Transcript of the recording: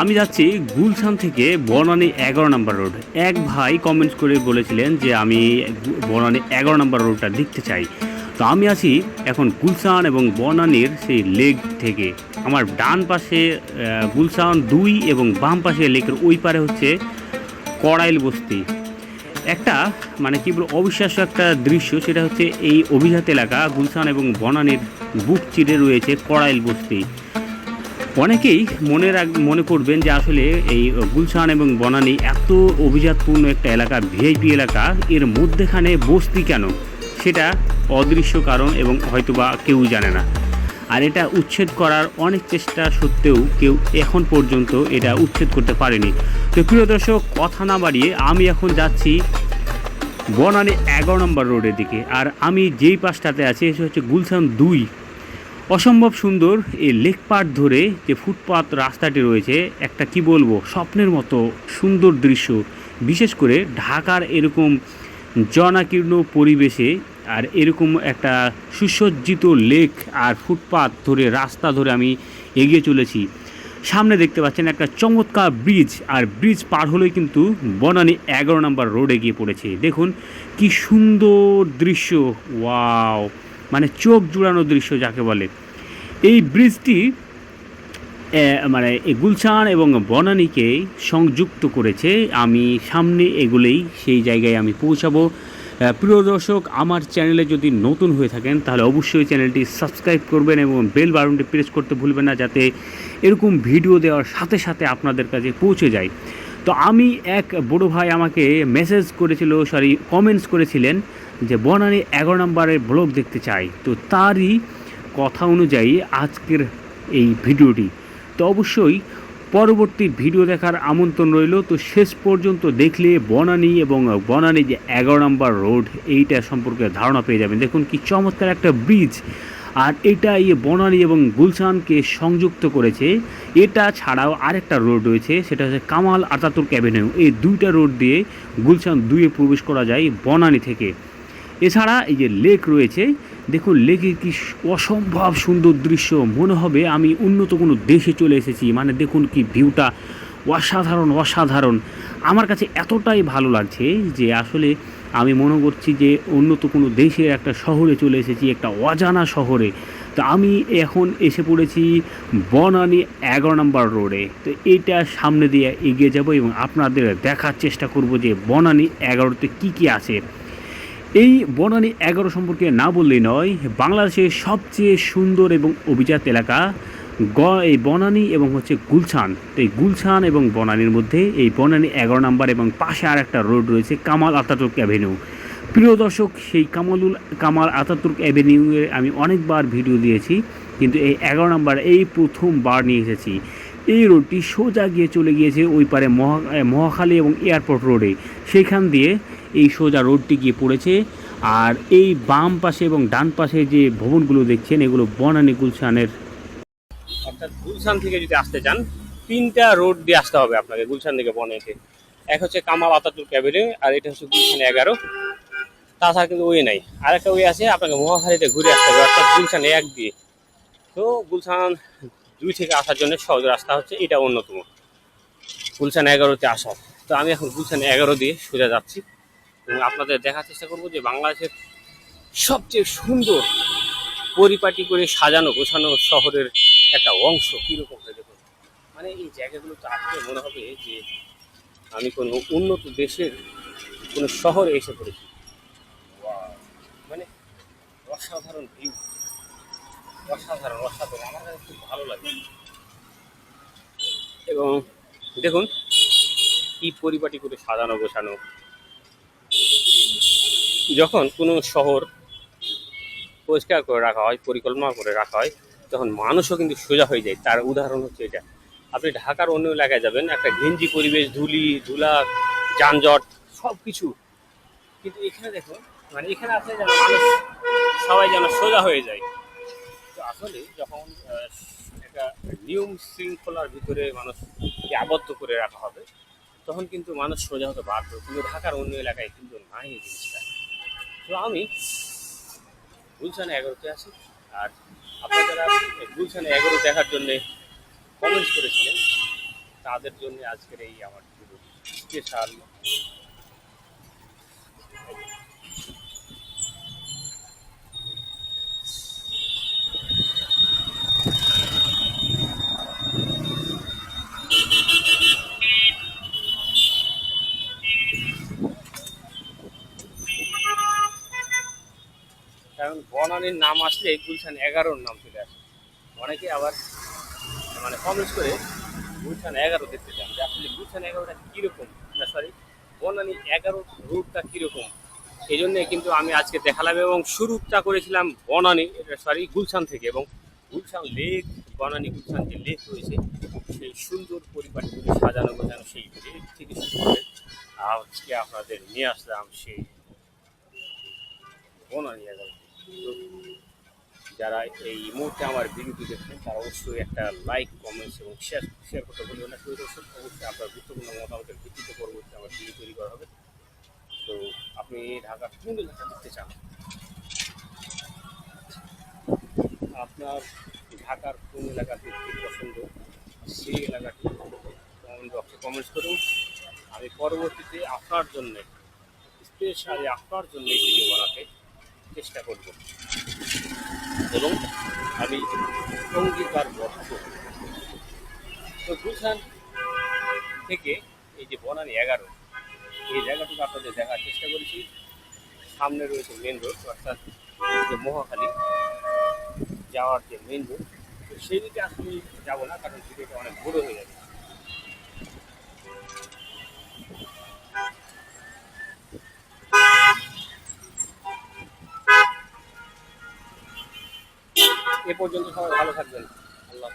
আমি যাচ্ছি গুলশান থেকে বনানি এগারো নম্বর রোড। এক ভাই কমেন্টস করে বলেছিলেন যে আমি বনানি এগারো নম্বর রোডটা দেখতে চাই। তো আমি আছি এখন গুলশান এবং বনানির সেই লেক থেকে। আমার ডান পাশে গুলশান দুই এবং বাম পাশে লেকের ওই পারে হচ্ছে কড়াইল বস্তি। একটা মানে কি বলব, অবিশ্বাস্য একটা দৃশ্য, সেটা হচ্ছে এই অভিজাত এলাকা, গুলশান এবং বনানের বুক চিড়ে রয়েছে কড়াইল বস্তি। অনেকেই মনে রাখ, মনে করবেন যে আসলে এই গুলশান এবং বনানী এত অভিজাতপূর্ণ একটা এলাকা, ভিআইপি এলাকা, এর মধ্যেখানে বস্তি কেন? সেটা অদৃশ্য কারণ এবং হয়তোবা কেউ জানে না। আর এটা উচ্ছেদ করার অনেক চেষ্টা সত্ত্বেও কেউ এখন পর্যন্ত এটা উচ্ছেদ করতে পারেনি। তো প্রিয় দর্শক, কথা না বাড়িয়ে আমি এখন যাচ্ছি বনানী এগারো নম্বর রোডের দিকে। আর আমি যেই পাশটাতে আছি সে হচ্ছে গুলশান দুই। অসম্ভব সুন্দর এই লেক পার্ট ধরে যে ফুটপাথ রাস্তাটি রয়েছে, একটা কি বলব, স্বপ্নের মতো সুন্দর দৃশ্য। বিশেষ করে ঢাকার এরকম জনাকীর্ণ পরিবেশে আর এরকম একটা সুসজ্জিত লেক আর ফুটপাত ধরে, রাস্তা ধরে আমি এগিয়ে চলেছি। সামনে দেখতে পাচ্ছেন একটা চমৎকার ব্রিজ, আর ব্রিজ পার হলেই কিন্তু বনানী এগারো নম্বর রোডে গিয়ে পড়েছে। দেখুন কি সুন্দর দৃশ্য, ওয়াও মানে চোখ জুড়ানো দৃশ্য যাকে বলে। এই ব্রিজটি মানে গুলশান এবং বনানীকে সংযুক্ত করেছে। আমি সামনে এগুলেই সেই জায়গায় আমি পৌঁছাবো। প্রিয় দর্শক, আমার চ্যানেলে যদি নতুন হয়ে থাকেন, তাহলে অবশ্যই চ্যানেলটি সাবস্ক্রাইব করবেন এবং বেল বাটনটি প্রেস করতে ভুলবেন না যাতে এরকম ভিডিও দেওয়ার সাথে সাথে আপনাদের কাছে পৌঁছে যায়। তো আমি এক বড় ভাই আমাকে মেসেজ করেছিল সরি কমেন্টস করেছিলেন যে, বনানী এগারো নম্বরের ব্লগ দেখতে চাই। তো তারই কথা অনুযায়ী আজকের এই ভিডিওটি। তো অবশ্যই পরবর্তী ভিডিও দেখার আমন্ত্রণ রইল। তো শেষ পর্যন্ত দেখলে বনানী এবং বনানী যে এগারো নম্বর রোড, এইটা সম্পর্কে ধারণা পেয়ে যাবেন। দেখুন কি চমৎকার একটা ব্রিজ। আর এটা এই বনানী এবং গুলশানকে সংযুক্ত করেছে। এটা ছাড়াও আরেকটা রোড রয়েছে, সেটা হচ্ছে কামাল আতাতুর অ্যাভিনিউ এই দুইটা রোড দিয়ে গুলশান দুয়ে প্রবেশ করা যায় বনানী থেকে। এছাড়া এই যে লেক রয়েছে দেখুন লেকের কি অসম্ভব সুন্দর দৃশ্য। মনে হবে আমি উন্নত কোনো দেশে চলে এসেছি। মানে দেখুন কি ভিউটা অসাধারণ অসাধারণ। আমার কাছে এতটাই ভালো লাগছে যে আসলে আমি মনে করছি যে উন্নত কোনো দেশের একটা শহরে চলে এসেছি, একটা অজানা শহরে। তো আমি এখন এসে পড়েছি বনানী এগারো নম্বর রোডে। তো এটা সামনে দিয়ে এগিয়ে যাব এবং আপনাদের দেখার চেষ্টা করব যে বনানী এগারোতে কী কী আছে। এই বনানী এগারো সম্পর্কে না বললেই নয়, বাংলাদেশের সবচেয়ে সুন্দর এবং অভিজাত এলাকা গ এই বনানী এবং হচ্ছে গুলশান। এই গুলশান এবং বনানীর মধ্যে এই বনানী এগারো নাম্বার এবং পাশে আর একটা রোড রয়েছে কামাল আতাতুর্ক অ্যাভিনিউ। প্রিয় দর্শক, সেই কামালুল কামাল আতাতুর্ক অ্যাভিনিউয়ে আমি অনেকবার ভিডিও দিয়েছি, কিন্তু এই এগারো নাম্বার এই প্রথমবার নিয়ে এসেছি। এই রোডটি সোজা গিয়ে চলে গিয়েছে ওই পারে মহা মহাখালী এবং এয়ারপোর্ট রোডে। সেইখান দিয়ে এই সোজা রোডটি গিয়ে পড়েছে। আর এই বাম পাশে এবং ডান পাশে যে ভবনগুলো দেখছেন, এগুলো বনানী গুলশানের। অর্থাৎ গুলশান থেকে যদি আসতে চান, তিনটা রোড দিয়ে আসতে হবে আপনাকে গুলশান থেকে বনানীতে। এক হচ্ছে কামাল আতাতুর ক্যাবিনে, আর এটা হচ্ছে গুলশান এগারো। তাছাড়া কিন্তু ওয়ে নাই। আর একটা ওয়ে আছে, আপনাকে মহাখালীতে ঘুরে আসতে হবে, অর্থাৎ গুলশান এক দিয়ে। তো গুলশান দুই থেকে আসার জন্য সহজ রাস্তা হচ্ছে এটা অন্যতম। গুলশান এগারোতে আসার তো আমি এখন গুলশান এগারো দিয়ে সোজা যাচ্ছি। এবং আপনাদের দেখার চেষ্টা করব যে বাংলাদেশের সবচেয়ে সুন্দর পরিপাটি করে সাজানো, গোছানো শহরের একটা অংশ কীরকম হয়ে দেখুন। মানে এই জায়গাগুলোতে আসলে মনে হবে যে আমি কোনো উন্নত দেশের কোনো শহরে এসে পড়েছি! মানে অসাধারণ ভিউ অসাধারণ খুব ভালো লাগে। এবং দেখুন, কি পরিপাটি করে সাজানো, গোছানো। যখন কোনো শহর পরিষ্কার করে রাখা হয়, পরিকল্পনা করে রাখা হয়, তখন মানুষও কিন্তু সোজা হয়ে যায়। তার উদাহরণ হচ্ছে এটা। আপনি ঢাকার অন্য এলাকায় যাবেন, একটা ঘিঞ্জি পরিবেশ, ধুলি, ধুলা, যানজট সব কিছু কিন্তু এখানে দেখুন মানে এখানে আসলে যেন মানুষ সবাই যেন সোজা হয়ে যায়। আসলে যখন একটা নিয়ম শৃঙ্খলার ভিতরে মানুষকে আবদ্ধ করে রাখা হবে, তখন কিন্তু মানুষ সোজা হতে বাধ্য। কিন্তু ঢাকার অন্য এলাকায় কিন্তু নাই এই জিনিসটা। তো আমি গুলশান এগারোতে আছি, আর আপনারা গুলশান এগারো দেখার জন্যে কমেন্টস করেছিলেন, তাদের জন্য আজকের এই আমার স্পেশাল কারণ বনানীর নাম আসলে গুলশান এগারোর নাম চলে আসে। অনেকে আবার মানে কমেন্টস করে গুলশান এগারো দেখতে চান যে আসলে গুলশান এগারোটা কীরকম? না সরি বনানি এগারো রুটটা কীরকম? সেই জন্যে কিন্তু আমি আজকে দেখালাম এবং শুরুটা করেছিলাম বনানী সরি গুলশান থেকে এবং গুলশান লেক বনানি গুলশান যে লেক রয়েছে, সেই সুন্দর পরিপাটি সাজানো গোছানো সেই লেক থেকে শুরু করে আজকে আপনাদের নিয়ে আসলাম সেই বনানি এগারো যারা এই মুহূর্তে আমার ভিডিওটি দেখছেন, তারা অবশ্যই একটা লাইক কমেন্টস এবং শেয়ার শেয়ার করতে বলবেন না। শুরু দর্শক অবশ্যই আপনার গুরুত্বপূর্ণ মতামতের ভিত্তিতে পরবর্তী আমার ভিডিও তৈরি করা হবে। তো আপনি ঢাকার কোন এলাকা দেখতে চান? আপনার ঢাকার কোন এলাকা দেখতে পছন্দ? সেই এলাকাটি কমেন্ট বক্সে কমেন্টস করুন। আমি পরবর্তীতে আপনার জন্য স্পেশালি আপনার জন্য ভিডিও বানাতে চেষ্টা করব। এবং আমি অঙ্গীকারবদ্ধ তো গুলশান থেকে এই যে বনানী এগারো, এই জায়গাটুকু আপনাদের দেখার চেষ্টা করেছি। সামনে রয়েছে মেন রোড অর্থাৎ যে মহাখালী, যাওয়ার যে মেন রোড তো সেই দিকে আসলে যাব না, কারণ ভিডিওটা অনেক বড় হয়ে যাবে। এ পর্যন্ত সবাই ভালো থাকবেন। আল্লাহ